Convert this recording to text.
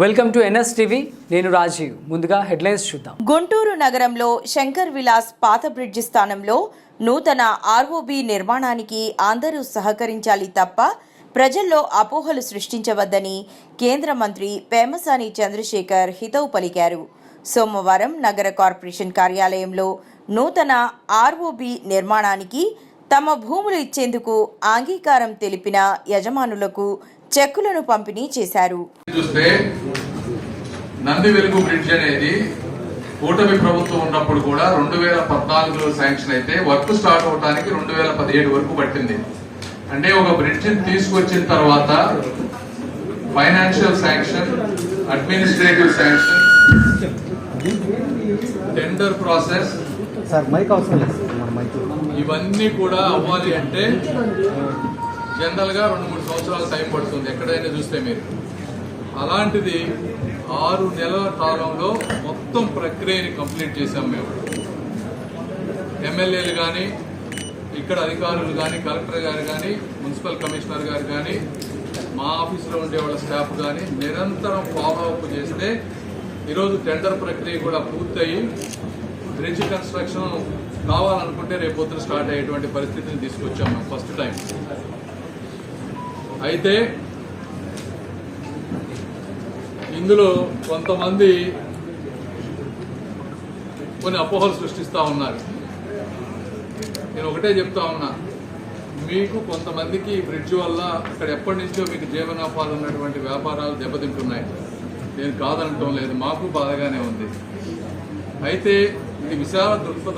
Welcome to NS TV. నేను రాజీవ్. ముందుగా headlines చూద్దాం. గుంటూరు నగరంలో శంకర్ విలాస్ పాత బ్రిడ్జి స్థానంలో నూతన ఆర్ఓబి నిర్మాణానికి అందరూ సహకరించాలి తప్ప ప్రజల్లో అపోహలు సృష్టించవద్దని కేంద్ర మంత్రి పేమసాని చంద్రశేఖర్ హితవు పలికారు. సోమవారం నగర కార్పొరేషన్ కార్యాలయంలో నూతన ఆర్ఓబి నిర్మాణానికి తమ భూములు ఇచ్చేందుకు అంగీకారం తెలిపిన యజమానులకు చెక్కులను పంపిణీ చేశారు. చూస్తే నంది వెలుగు బ్రిడ్జ్ అనేది కూటమి ప్రభుత్వం ఉన్నప్పుడు కూడా రెండు వేల పద్నాలుగులో శాంక్షన్ అయితే వర్క్ స్టార్ట్ అవడానికి రెండు వేల పదిహేడు వరకు పట్టింది. అంటే ఒక బ్రిడ్జ్ తీసుకొచ్చిన తర్వాత financial sanction administrative sanction tender process sir mike అవసరం లేదు సార్ మన మైక్. ఇవన్నీ కూడా అవ్వాలి అంటే జనరల్గా రెండు మూడు సంవత్సరాలు టైం పడుతుంది ఎక్కడైనా చూస్తే మీరు. అలాంటిది ఆరు నెలల కాలంలో మొత్తం ప్రక్రియని కంప్లీట్ చేశాం మేము. ఎమ్మెల్యేలు కానీ ఇక్కడ అధికారులు కానీ కలెక్టర్ గారు కానీ మున్సిపల్ కమిషనర్ గారు కానీ మా ఆఫీసులో ఉండే వాళ్ళ స్టాఫ్ కానీ నిరంతరం ఫాలో అప్ చేస్తే ఈరోజు టెండర్ ప్రక్రియ కూడా పూర్తయి బ్రిడ్జ్ కన్స్ట్రక్షన్ కావాలనుకుంటే రేపు పొద్దున స్టార్ట్ అయ్యేటువంటి పరిస్థితిని తీసుకొచ్చాము మేము ఫస్ట్ టైం. అయితే ఇందులో కొంతమంది కొన్ని అపోహలు సృష్టిస్తూ ఉన్నారు. నేను ఒకటే చెప్తా ఉన్నా. మీకు కొంతమందికి ఈ బ్రిడ్జ్ వల్ల ఇక్కడ ఎప్పటి నుంచో మీకు జీవనోపాధి ఉన్నటువంటి వ్యాపారాలు దెబ్బతింటున్నాయి. నేను కాదనటం లేదు మాకు బాధగానే ఉంది. అయితే ఇది విశాల దృక్పథం